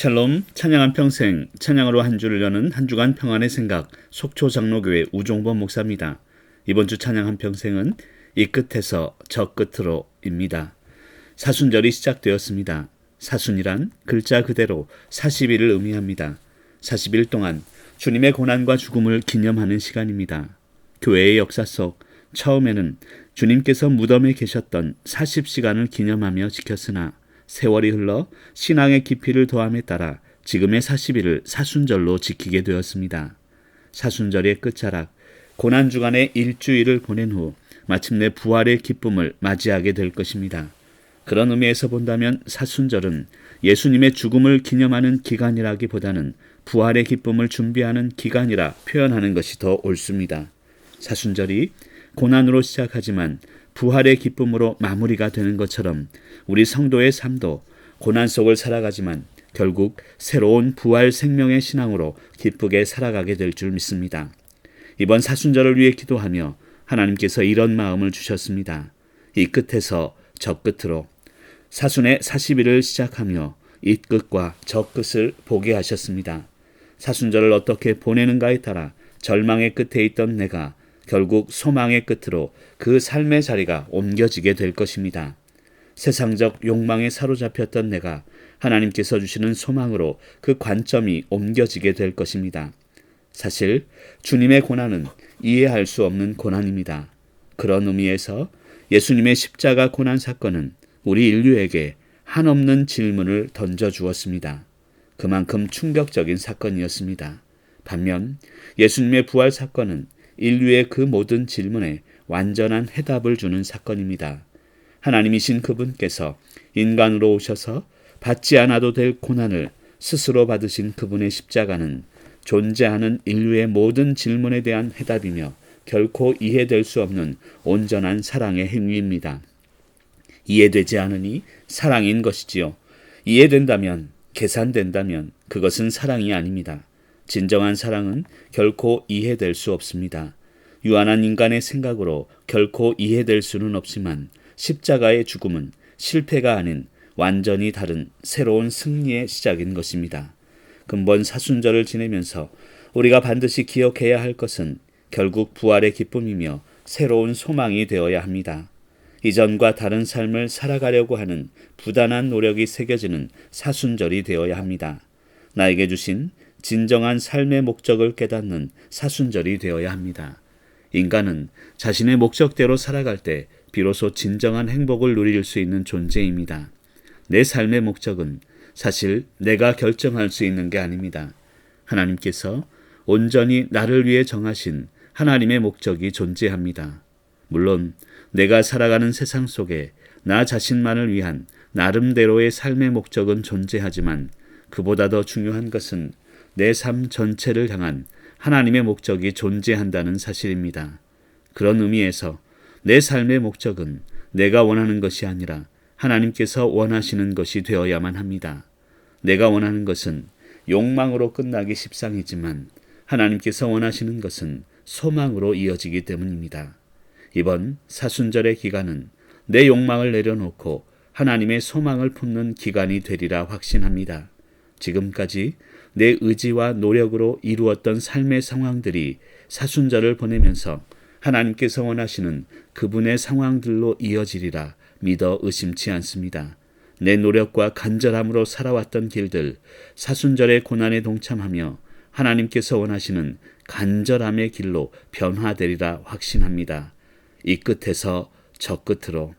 샬롬 찬양한 평생 찬양으로 한 주를 여는 한 주간 평안의 생각 속초 장로교회 우종범 목사입니다. 이번 주 찬양 한 평생은 이 끝에서 저 끝으로입니다. 사순절이 시작되었습니다. 사순이란 글자 그대로 40일을 의미합니다. 40일 동안 주님의 고난과 죽음을 기념하는 시간입니다. 교회의 역사 속 처음에는 주님께서 무덤에 계셨던 40시간을 기념하며 지켰으나 세월이 흘러 신앙의 깊이를 더함에 따라 지금의 40일을 사순절로 지키게 되었습니다. 사순절의 끝자락, 고난 주간의 일주일을 보낸 후 마침내 부활의 기쁨을 맞이하게 될 것입니다. 그런 의미에서 본다면 사순절은 예수님의 죽음을 기념하는 기간이라기보다는 부활의 기쁨을 준비하는 기간이라 표현하는 것이 더 옳습니다. 사순절이 고난으로 시작하지만 부활의 기쁨으로 마무리가 되는 것처럼 우리 성도의 삶도 고난 속을 살아가지만 결국 새로운 부활 생명의 신앙으로 기쁘게 살아가게 될 줄 믿습니다. 이번 사순절을 위해 기도하며 하나님께서 이런 마음을 주셨습니다. 이 끝에서 저 끝으로 사순의 40일을 시작하며 이 끝과 저 끝을 보게 하셨습니다. 사순절을 어떻게 보내는가에 따라 절망의 끝에 있던 내가 결국 소망의 끝으로 그 삶의 자리가 옮겨지게 될 것입니다. 세상적 욕망에 사로잡혔던 내가 하나님께서 주시는 소망으로 그 관점이 옮겨지게 될 것입니다. 사실 주님의 고난은 이해할 수 없는 고난입니다. 그런 의미에서 예수님의 십자가 고난 사건은 우리 인류에게 한없는 질문을 던져 주었습니다. 그만큼 충격적인 사건이었습니다. 반면 예수님의 부활 사건은 인류의 그 모든 질문에 완전한 해답을 주는 사건입니다. 하나님이신 그분께서 인간으로 오셔서 받지 않아도 될 고난을 스스로 받으신 그분의 십자가는 존재하는 인류의 모든 질문에 대한 해답이며 결코 이해될 수 없는 온전한 사랑의 행위입니다. 이해되지 않으니 사랑인 것이지요. 이해된다면, 계산된다면 그것은 사랑이 아닙니다. 진정한 사랑은 결코 이해될 수 없습니다. 유한한 인간의 생각으로 결코 이해될 수는 없지만 십자가의 죽음은 실패가 아닌 완전히 다른 새로운 승리의 시작인 것입니다. 근본 사순절을 지내면서 우리가 반드시 기억해야 할 것은 결국 부활의 기쁨이며 새로운 소망이 되어야 합니다. 이전과 다른 삶을 살아가려고 하는 부단한 노력이 새겨지는 사순절이 되어야 합니다. 나에게 주신 진정한 삶의 목적을 깨닫는 사순절이 되어야 합니다. 인간은 자신의 목적대로 살아갈 때 비로소 진정한 행복을 누릴 수 있는 존재입니다. 내 삶의 목적은 사실 내가 결정할 수 있는 게 아닙니다. 하나님께서 온전히 나를 위해 정하신 하나님의 목적이 존재합니다. 물론 내가 살아가는 세상 속에 나 자신만을 위한 나름대로의 삶의 목적은 존재하지만 그보다 더 중요한 것은 내 삶 전체를 향한 하나님의 목적이 존재한다는 사실입니다. 그런 의미에서 내 삶의 목적은 내가 원하는 것이 아니라 하나님께서 원하시는 것이 되어야만 합니다. 내가 원하는 것은 욕망으로 끝나기 십상이지만 하나님께서 원하시는 것은 소망으로 이어지기 때문입니다. 이번 사순절의 기간은 내 욕망을 내려놓고 하나님의 소망을 품는 기간이 되리라 확신합니다. 지금까지 내 의지와 노력으로 이루었던 삶의 상황들이 사순절을 보내면서 하나님께서 원하시는 그분의 상황들로 이어지리라 믿어 의심치 않습니다. 내 노력과 간절함으로 살아왔던 길들, 사순절의 고난에 동참하며 하나님께서 원하시는 간절함의 길로 변화되리라 확신합니다. 이 끝에서 저 끝으로